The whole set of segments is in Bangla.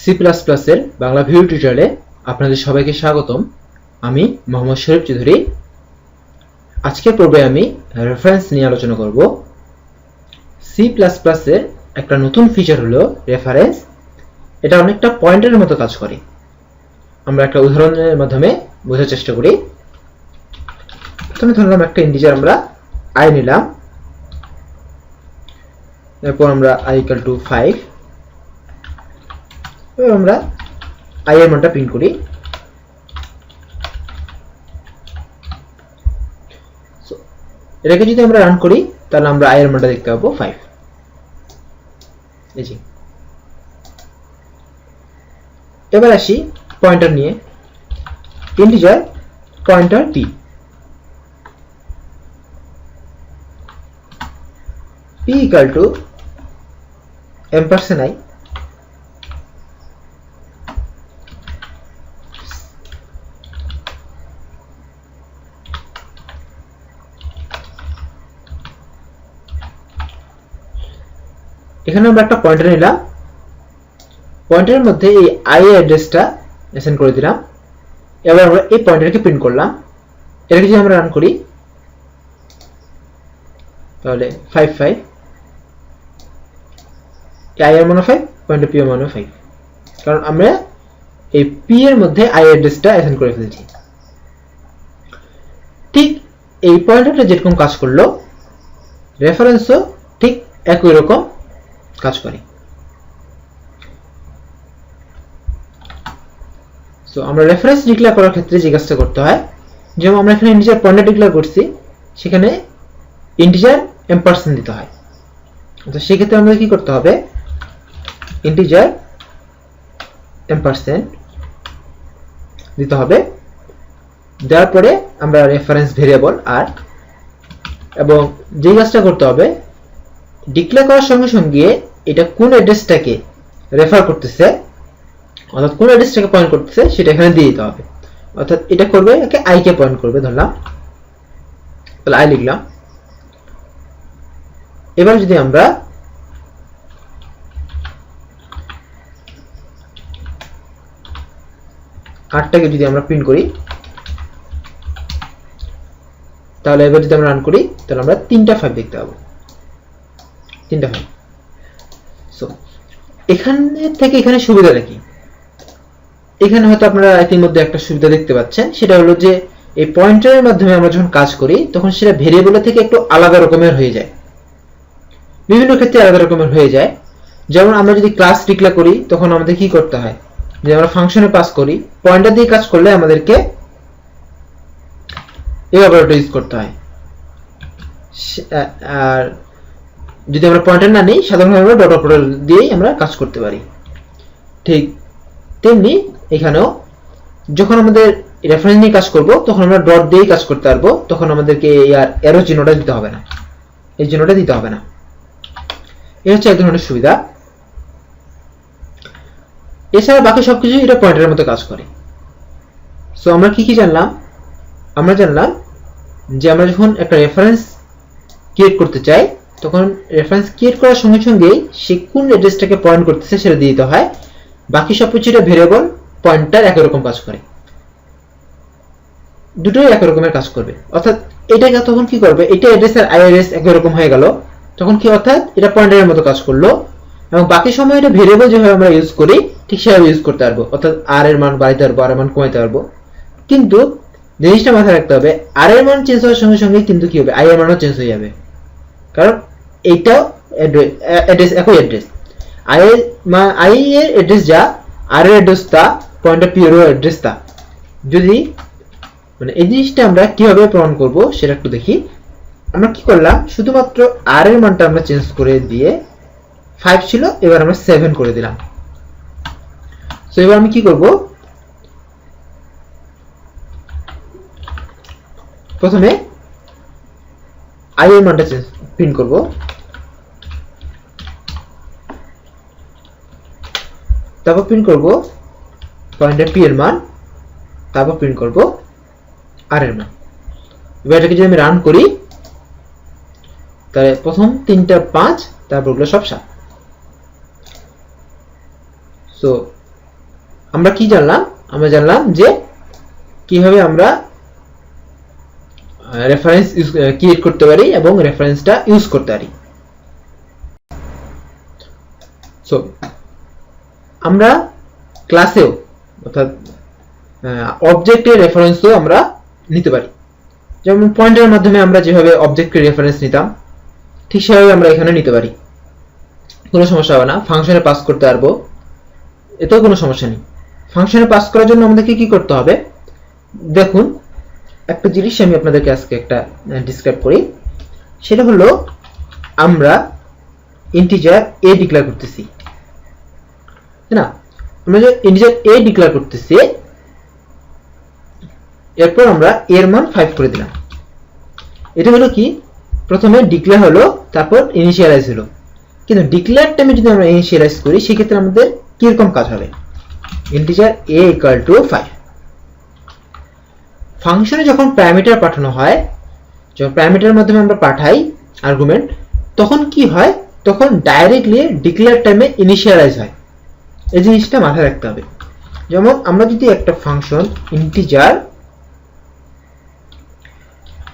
সি প্লাস প্লাসের বাংলা ভিডিও টিউটোরিয়ালে আপনাদের সবাইকে স্বাগতম। আমি মোহাম্মদ শরীফ চৌধুরী। আজকের পর্বে আমি রেফারেন্স নিয়ে আলোচনা করব। সি প্লাস প্লাসের একটা নতুন ফিচার হলো রেফারেন্স এটা অনেকটা পয়েন্টের মতো কাজ করে। আমরা একটা উদাহরণের মাধ্যমে বোঝার চেষ্টা করি। প্রথমে ধরলাম একটা ইন্ডিজার আমরা আই নিলাম। এরপর আমরা আই ইকাল টু ফাইভ আমরা আই এর মানটা প্রিন্ট করি। এটাকে যদি আমরা রান করি, তাহলে আমরা আই এর মানটা দেখতে পাবো ফাইভ এবার আসি পয়েন্টার নিয়ে। Integer pointer P p to m percent i এখানে আমরা একটা পয়েন্টার নিলাম। পয়েন্টারের মধ্যে এই আই অ্যাড্রেসটা অ্যাসাইন করে দিলাম। এবার আমরা এই পয়েন্টারকে প্রিন্ট করলাম। এটাকে যদি আমরা রান করি, তাহলে ফাইভ ফাইভ আই এর মানে ফাইভ পয়েন্ট পি এর মানে ফাইভ কারণ আমরা এই পি এর মধ্যে আই অ্যাড্রেসটা অ্যাসাইন করে ফেলেছি। ঠিক এই পয়েন্টারটা যেরকম কাজ করল রেফারেন্সও ঠিক একই রকম। কাজ করে। সো আমরা রেফারেন্স ডিক্লেয়ার করার ক্ষেত্রে যে কাজটা করতে হয়, যেমন আমরা এখানে ইন্টিজার পয়েন্টার ডিক্লেয়ার করছি, সেখানে ইন্টিজার এম পার্সেন্ট দিতে হয়। তো সেক্ষেত্রে আমাদের কি করতে হবে? ইন্টিজার এম পার্সেন্ট দিতে হবে। দেওয়ার পরে আমরা রেফারেন্স ভেরিয়েবল আর এবং যে কাজটা করতে হবে ডিক্লেয়ার করার সঙ্গে সঙ্গে এটা কোন অ্যাড্রেসটাকে রেফার করতেছে, অর্থাৎ কোন অ্যাড্রেসটাকে পয়েন্ট করতেছে, সেটা এখানে দিয়ে দিতে হবে। অর্থাৎ এটা করবে, একে আই কে পয়েন্ট করবে, ধরলাম। তাহলে আই লিখলাম। এবার যদি আমরা আটটাকে যদি আমরা প্রিন্ট করি, তাহলে এবার যদি আমরা রান করি, তাহলে আমরা তিনটা ফাইভ দেখতে পাবো। তিনটা ফাইভ সো এখানে থেকে এখানে সুবিধাটা কি এখানে হয়তো আপনারা ইতিমধ্যে একটা সুবিধা দেখতে পাচ্ছেন। সেটা হলো যে, এই পয়েন্টারের মাধ্যমে আমরা যখন কাজ করি, তখন সেটা ভেরিয়েবলের থেকে একটু আলাদা রকমের হয়ে যায়। বিভিন্ন ক্ষেত্রে আলাদা রকমের হয়ে যায়। যেমন আমরা যদি ক্লাস ডিক্লেয়ার করি, তখন আমাদের কি করতে হয়? যে আমরা ফাংশনে পাস করি, পয়েন্টার দিয়ে কাজ করলে আমাদেরকে এই অপারেটর ইউজ করতে হয়। আর যদি আমরা পয়েন্টার না নিই, সাধারণভাবে আমরা ডট অপারেটর দিয়েই আমরা কাজ করতে পারি। ঠিক তেমনি এখানেও যখন আমাদের রেফারেন্স নিয়ে কাজ করব, তখন আমরা ডট দিয়েই কাজ করতে পারব, তখন আমাদেরকে এই আর এরো চিহ্নটা দিতে হবে না। এই চিহ্নটা দিতে হবে না। এই হচ্ছে এক ধরনের সুবিধা। এছাড়া বাকি সবকিছু এটা পয়েন্টারের মতো কাজ করে। সো আমরা কি কি জানলাম? আমরা জানলাম যে আমরা যখন একটা রেফারেন্স ক্রিয়েট করতে চাই তখন রেফারেন্স ক্রিয়েট করার সঙ্গে সঙ্গেই সে কোন অ্যাড্রেসটাকে পয়েন্ট করতেছে সেটা দিয়ে দিতে হয়। বাকি সব কিছু এটা ভেরিয়েবল পয়েন্টার একই রকম কাজ করে। দুটোই একই রকমের কাজ করবে। অর্থাৎ এটাকে তখন কি করবে? এটা অ্যাড্রেস আর আইআরএস একই রকম হয়ে গেল। তখন কি অর্থাৎ এটা পয়েন্টারের মতো কাজ করল। এবং বাকি সময় এটা ভেরিয়েবল যেভাবে আমরা ইউজ করি, ঠিক সেভাবে ইউজ করতে পারব। অর্থাৎ আর এর মান বাড়াইতে পারব আর এর মান কমাইতে পারব। কিন্তু জিনিসটা মাথায় রাখতে হবে আর এর মান চেঞ্জ হওয়ার সঙ্গে সঙ্গে কিন্তু কি হবে? আই এর মানও চেঞ্জ হয়ে যাবে। কারণ এইটাও অ্যাড্রেস একই অ্যাড্রেস আই আই এর অ্যাড্রেস যা আর এর অ্যাড্রেস তা পয়েন্ট অফ পিওর অ্যাড্রেস তা। যদি মানে এই জিনিসটা আমরা কীভাবে প্রমাণ করব সেটা একটু দেখি। আমরা কি করলাম? শুধুমাত্র আর এর মানটা আমরা চেঞ্জ করে দিয়ে ফাইভ ছিল, এবার আমরা সেভেন করে দিলাম। তো এবার আমি কি করব? প্রথমে আই এর মানটা চেঞ্জ প্রিন্ট করব। তারপর প্রিন্ট করব। পয়েন্টার পি এর মান। তারপর প্রিন্ট করব আর এর মান। এবার এটাকে যদি আমি রান করি, তাহলে প্রথম তিনটা পাঁচ, তারপর ওগুলো সব সাত। সো আমরা কি জানলাম? আমরা জানলাম যে কীভাবে আমরা রেফারেন্স ইউজ ক্রিয়েট করতে পারি এবং রেফারেন্সটা ইউজ করতে পারি। সো আমরা ক্লাসেও অর্থাৎ অবজেক্টের রেফারেন্সও আমরা নিতে পারি। যেমন পয়েন্টের মাধ্যমে আমরা যেভাবে অবজেক্টের রেফারেন্স নিতাম, ঠিক সেভাবে আমরা এখানে নিতে পারি। কোনো সমস্যা হবে না ফাংশনে পাস করতে পারব। এতেও কোনো সমস্যা নেই। ফাংশনে পাস করার জন্য আমাদেরকে কি করতে হবে? দেখুন একটা জিনিস আমি আপনাদেরকে আজকে একটা ডিসক্রাইব করি। সেটা হলো, আমরা ইন্টিজার এ ডিক্লেয়ার করতেছি। না? আমরা যে ইন্টিজার এ ডিক্লেয়ার করতেছি, এরপর আমরা এর মান ফাইভ করে দিলাম। এটা হলো কি? প্রথমে ডিক্লেয়ার হলো, তারপর ইনিশিয়ালাইজ হলো। কিন্তু ডিক্লেয়ার টাইমে যদি আমরা ইনিশিয়ালাইজ করি, সেক্ষেত্রে আমাদের কীরকম কাজ হবে? Integer A equal to five ফাংশনে যখন প্যারামিটার পাঠানো হয়, যখন প্যারামিটারের মাধ্যমে আমরা পাঠাই আর্গুমেন্ট তখন কি হয়? তখন ডাইরেক্টলি ডিক্লেয়ার টাইমে ইনিশিয়ালাইজ হয়। এই জিনিসটা মাথায় রাখতে হবে। যেমন আমরা যদি একটা ফাংশন ইন্টিজার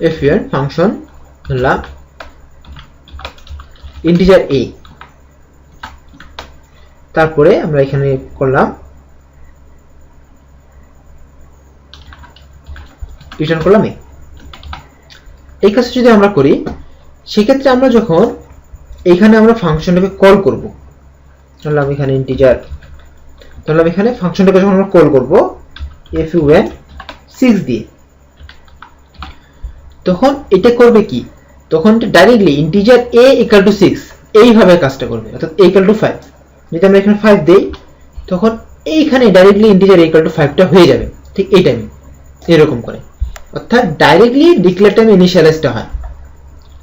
এফিয়ার ফাংশন ধরলাম ইন্টিজার এ তারপরে আমরা এখানে করলাম রিটার্ন করলাম এ এই কাজটা যদি আমরা করি, সেক্ষেত্রে আমরা যখন এইখানে আমরা ফাংশনটাকে কল করব, ধরলাম এখানে ইন্টিজার ধরলাম এখানে ফাংশনটাকে যখন আমরা কল করব এফ ইউ এন সিক্স দিয়ে, তখন এটা করবে কি? তখন directly integer A equal to six এইভাবে কাজটা করবে, অর্থাৎ এ ইকাল টু ফাইভ যদি আমরা এখানে ফাইভ দেই, তখন এইখানে ডাইরেক্টলি ইন্টিজার ইকাল টু ফাইভটা হয়ে যাবে, ঠিক এই টাইমে এরকম করে। অর্থাৎ ডাইরেক্টলি ডিক্লেয়ার টাইম ইনিশিয়ালাইজটা হয়।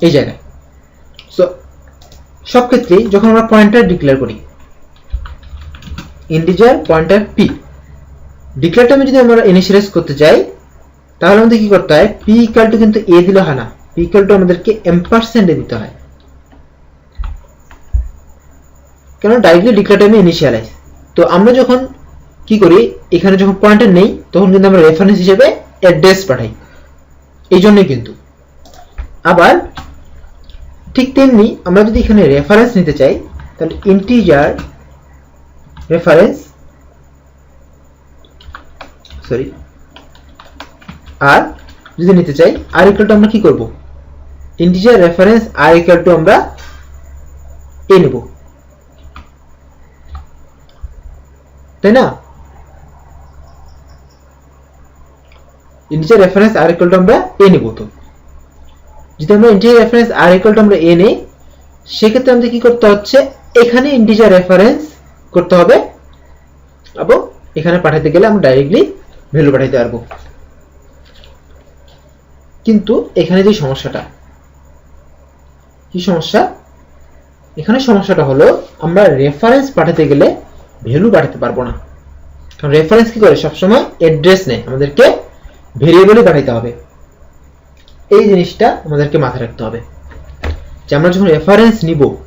এই জায়গায়। সো সব ক্ষেত্রেই যখন আমরা পয়েন্টার ডিক্লেয়ার করি ইন্টিজার পয়েন্টার পি ডিক্লেয়ার টাইমে যদি আমরা ইনিশিয়ালাইজ করতে চাই তাহলে আমাদের কি করতে হয়? পি ইকাল টু কিন্তু এ দিলে হয় না। পি ইকাল টু আমাদেরকে এম পার্সেন্টে দিতে হয়। কেন ডাইরেক্টলি ডিক্লেয়ার টাইমে ইনিশিয়ালাইজ তো আমরা যখন কি করি? এখানে যখন পয়েন্টার নেই, তখন কিন্তু আমরা রেফারেন্স হিসেবে অ্যাড্রেস পাঠাই। এই জন্যই কিন্তু। আবার ঠিক তেমনি আমরা যদি এখানে রেফারেন্স নিতে চাই, তাহলে ইন্টিজার রেফারেন্স সরি আর যদি নিতে চাই আর ইকুয়াল আমরা কি করব? ইন্টিজার রেফারেন্স আর ইকুয়াল আমরা এ নেব। তাই না? Integer reference R equal to আমরা এ নেব তো। যদি আমরা integer reference R equal to আমরা এ নেই, সেক্ষেত্রে আমাদের কি করতে হচ্ছে? এখানে ইন্টিজার রেফারেন্স করতে হবে। এবং এখানে পাঠাতে গেলে আমরা ডাইরেক্টলি ভ্যালু পাঠাতে পারব। কিন্তু এখানে যে সমস্যাটা, কি সমস্যা? এখানে সমস্যাটা হলো আমরা রেফারেন্স পাঠাতে গেলে ভ্যালু পাঠাতে পারব না। কারণ রেফারেন্স কি করে? সবসময় অ্যাড্রেস নেয় আমাদেরকে। ভেরিয়েবলই পাঠাতে হবে। এই জিনিসটা আমাদেরকে মাথায় রাখতে হবে। যে আমরা যখন রেফারেন্স নিব,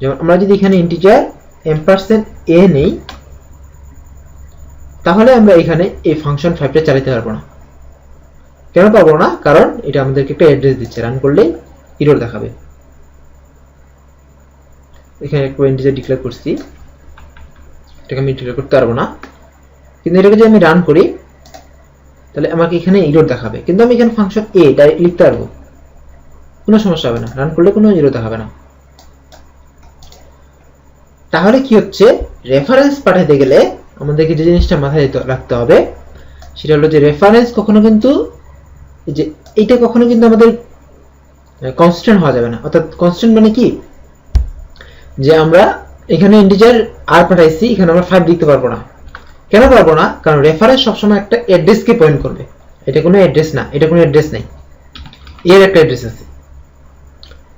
যেমন আমরা যদি এখানে ইন্টিজার এম পার্সেন্ট এ নেই, তাহলে আমরা এখানে এই ফাংশন ফাইভটা চালাতে পারব না। কেন পারব না? কারণ এটা আমাদেরকে একটা অ্যাড্রেস দিচ্ছে রান করলেই ইরোর দেখাবে। এখানে একটা ইন্টিজার ডিক্লেয়ার করছি। এটাকে আমি ডিক্লেয়ার করতে পারব না। কিন্তু এটাকে যদি আমি রান করি তাহলে আমাকে এখানে ইরোর দেখাবে। কিন্তু আমি এখানে ফাংশন এ ডাইরেক্ট লিখতে পারব। কোনো সমস্যা হবে না। রান করলে কোনো ইরো দেখাবে না। তাহলে কি হচ্ছে? রেফারেন্স পাঠাতে গেলে আমাদেরকে যে জিনিসটা মাথায় রাখতে হবে, সেটা হলো যে রেফারেন্স কখনো কিন্তু যে এইটা কখনো কিন্তু আমাদের কনস্ট্যান্ট হওয়া যাবে না। অর্থাৎ কনস্ট্যান্ট মানে কি? যে আমরা এখানে ইন্টিজার আর পাঠাইছি, এখানে আমরা ফাইভ লিখতে পারব না। কেন পারব না? কারণ রেফারেন্স সবসময় একটা অ্যাড্রেসকে পয়েন্ট করবে। এটা কোনো অ্যাড্রেস না, এটা কোনো অ্যাড্রেস নেই। এর একটা অ্যাড্রেস আছে।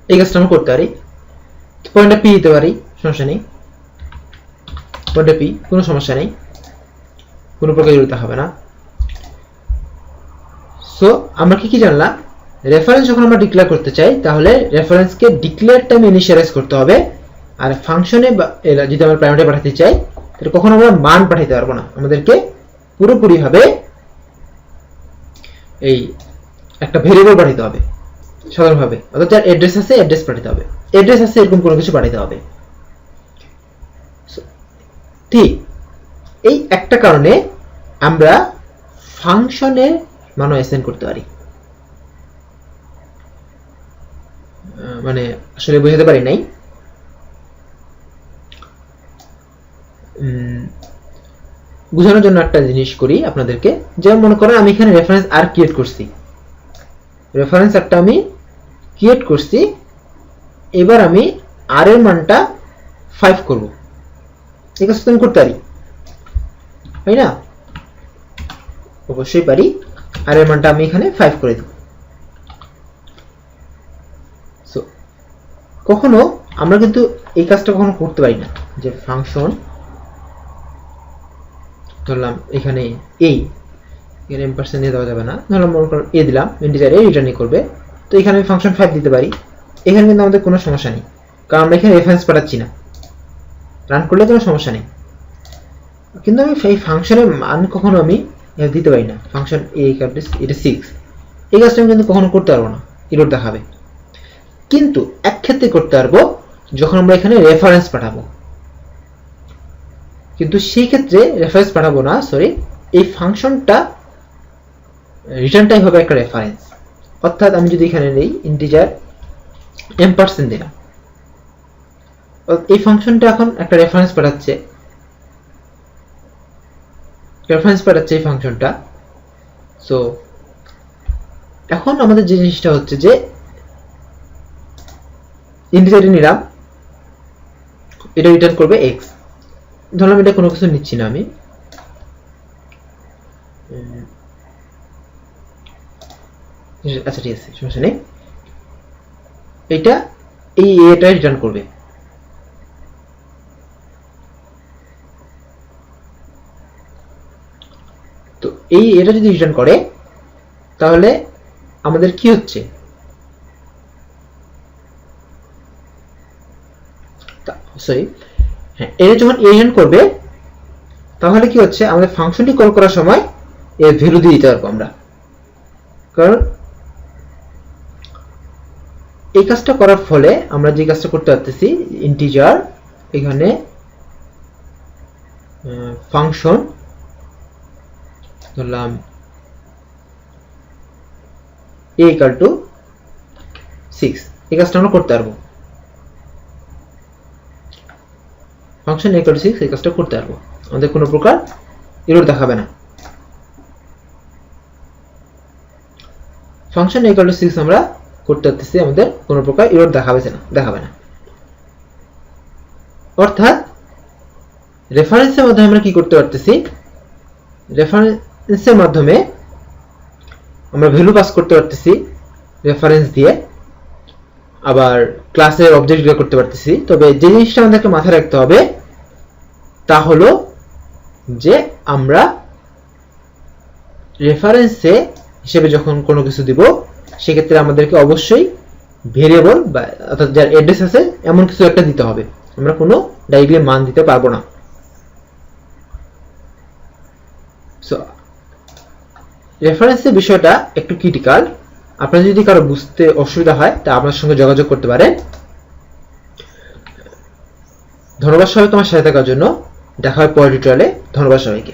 এই কাজটা আমরা করতে পারি। পয়েন্টটা পি দিতে পারি, সমস্যা নেই। পয়েন্টটা পি কোনো সমস্যা নেই। কোনো প্রকার জড়িত হবে না। সো আমরা কি কি জানলাম? রেফারেন্স যখন আমরা ডিক্লেয়ার করতে চাই, তাহলে রেফারেন্সকে ডিক্লেয়ার টাইম ইনিশিয়ালাইজ করতে হবে। আর ফাংশনে যদি আমরা প্রাইমারি পাঠাতে চাই তাহলে কখনো আমরা মান পাঠাইতে পারব না? আমাদেরকে পুরোপুরি ভাবে এই একটা ভেরিয়েবল পাঠাইতে হবে, সাধারণভাবে। অর্থাৎ যার অ্যাড্রেস আছে অ্যাড্রেস পাঠাতে হবে। অ্যাড্রেস আছে, এরকম কোনো কিছু পাঠাতে হবে। ঠিক এই একটা কারণে আমরা ফাংশনের মানও অ্যাসাইন করতে পারি। মানে আসলে বোঝাতে পারি নাই। বোঝানোর জন্য একটা জিনিস করি আপনাদেরকে। যেমন মনে করেন আমি এখানে রেফারেন্স আর ক্রিয়েট করছি। রেফারেন্স একটা আমি ক্রিয়েট করছি। এবার আমি আর এর মানটা ফাইভ করব। এই কাজটা তো আমি করতে পারি। তাই না? অবশ্যই পারি। আর এর মানটা আমি এখানে ফাইভ করে দেব। কখনো আমরা কিন্তু এই কাজটা কখনো করতে পারি না। যে ফাংশন ধরলাম এখানে এই এখানে এম পার্সেন্ট দিয়ে দেওয়া যাবে না। ধরলাম মনে করো এ দিলাম ইন্টিজার এ রিটার্নই করবে। তো এখানে আমি ফাংশন ফাইভ দিতে পারি। এখানে কিন্তু আমাদের কোনো সমস্যা নেই। কারণ আমরা এখানে রেফারেন্স পাঠাচ্ছি না। রান করলে কোনো সমস্যা নেই। কিন্তু আমি এই ফাংশনের মান কখনো আমি দিতে পারি না। ফাংশন এ এটা সিক্স এই কাজটা আমি কিন্তু কখনো করতে পারব না। ইরোড দেখাবে। কিন্তু এক ক্ষেত্রে করতে পারব, যখন আমরা এখানে রেফারেন্স পাঠাবো। কিন্তু সেই ক্ষেত্রে রেফারেন্স পাঠাবো না সরি এই ফাংশনটা রিটার্নটাই হবে একটা রেফারেন্স অর্থাৎ আমি যদি এখানে নেই ইন্টিজার এম পার্সেন্ট দিলাম এই ফাংশনটা এখন একটা রেফারেন্স পাঠাচ্ছে। রেফারেন্স পাঠাচ্ছে এই ফাংশনটা। সো এখন আমাদের যে জিনিসটা হচ্ছে যে ইন্টিজারে নিলাম, এটা রিটার্ন করবে এক্স ধরলাম এটা কোনো কিছু নিচ্ছি না আমি। আচ্ছা ঠিক আছে, সমস্যা নেই। এটা এই এটা রিটার্ন করবে। তো এই এটা যদি রিটার্ন করে, তাহলে আমাদের কি হচ্ছে? সরি হ্যাঁ এটা যখন এ রিটার্ন করবে, তাহলে কি হচ্ছে? আমাদের ফাংশনটি কল করার সময় এর ভ্যালু দিয়ে দিতে পারব আমরা। কারণ এই কাজটা করার ফলে আমরা যে কাজটা করতে পারতেছি ইন্টিজার এখানে ফাংশন ধরলাম এ ইকাল টু সিক্স এই কাজটা আমরা করতে পারব। ফাংশন টু সিক্স এই কাজটা করতে পারব। আমাদের কোনো প্রকার এরর দেখাবে না। ফাংশন ইকাল টু সিক্স আমরা করতে পারতেছি, আমাদের কোনো প্রকার এরর দেখাবে না দেখাবে না। অর্থাৎ রেফারেন্সের মাধ্যমে আমরা কি করতে পারতেছি? রেফারেন্সের মাধ্যমে আমরা ভ্যালু পাস করতে পারতেছি রেফারেন্স দিয়ে। আবার ক্লাসের অবজেক্ট বের করতে পারতেছি। তবে যে জিনিসটা আমাদেরকে মাথায় রাখতে হবে তা হলো যে আমরা রেফারেন্সে হিসেবে যখন কোনো কিছু দিব, সেক্ষেত্রে আমাদেরকে অবশ্যই ভেরিয়েবল বা অর্থাৎ যার অ্যাড্রেস আছে, এমন কিছু একটা দিতে হবে। আমরা কোনো ডাইরেক্টলি মান দিতে পারব না। সো রেফারেন্সের বিষয়টা একটু ক্রিটিক্যাল আপনার যদি কারও বুঝতে অসুবিধা হয়, তা আপনার সঙ্গে যোগাযোগ করতে পারেন। ধন্যবাদ সবাইকে তোমার সাথে থাকার জন্য। দেখা হয় পরের টিউটোরিয়ালে ধন্যবাদ সবাইকে।